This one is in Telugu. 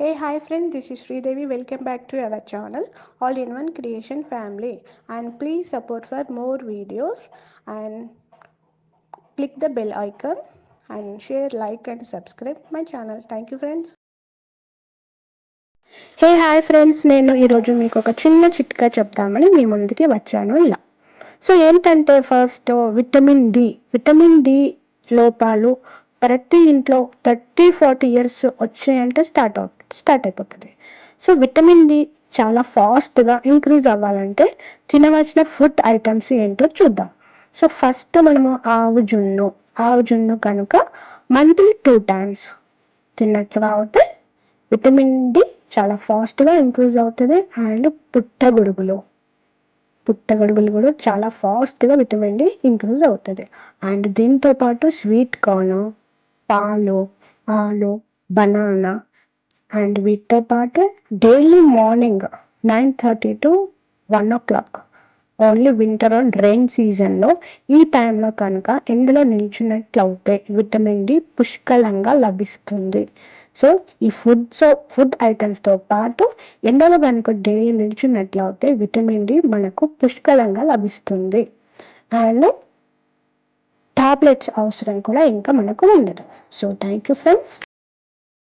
Hey hi friend this is Sridevi welcome back to our channel all in one creation family and please support for more videos and click the bell icon and share like and subscribe my channel thank you friends hey hi friends నేను ఈరోజు మీకు ఒక చిన్న చిట్కా చెప్తామని మీ ముందుకి వచ్చాను ఇలా. సో ఏంటంటే first vitamin D vitamin D లోపాలు ప్రతి ఇంట్లో థర్టీ ఫార్టీ ఇయర్స్ వచ్చాయంటే స్టార్ట్ అవు స్టార్ట్ అయిపోతుంది. సో విటమిన్ డి చాలా ఫాస్ట్గా ఇంక్రీజ్ అవ్వాలంటే తినవలసిన ఫుడ్ ఐటమ్స్ ఏంటో చూద్దాం. సో ఫస్ట్ మనము ఆవు జున్ను ఆవు జున్ను కనుక మంత్లీ టూ టైమ్స్ తిన్నట్లుగా అవుతే విటమిన్ డి చాలా ఫాస్ట్గా ఇంక్రీజ్ అవుతుంది అండ్ పుట్టగొడుగులు పుట్టగొడుగులు కూడా చాలా ఫాస్ట్గా విటమిన్ డి ఇంక్రీజ్ అవుతుంది. అండ్ దీంతో పాటు స్వీట్ కార్న్ పాలు ఆలు బనానా అండ్ వీటితో పాటు daily morning nine thirty to one o'clock only winter and rain సీజన్లో ఈ టైంలో కనుక ఎండలో నిల్చున్నట్లయితే విటమిన్ డి పుష్కలంగా లభిస్తుంది. సో ఈ ఫుడ్స్ ఫుడ్ ఐటమ్స్తో పాటు ఎండలో కనుక డైలీ నిల్చున్నట్లయితే విటమిన్ డి మనకు పుష్కలంగా లభిస్తుంది. అండ్ టాబ్లెట్స్ అవసరం కూడా ఇంకా మనకు ఉండదు. So thank you friends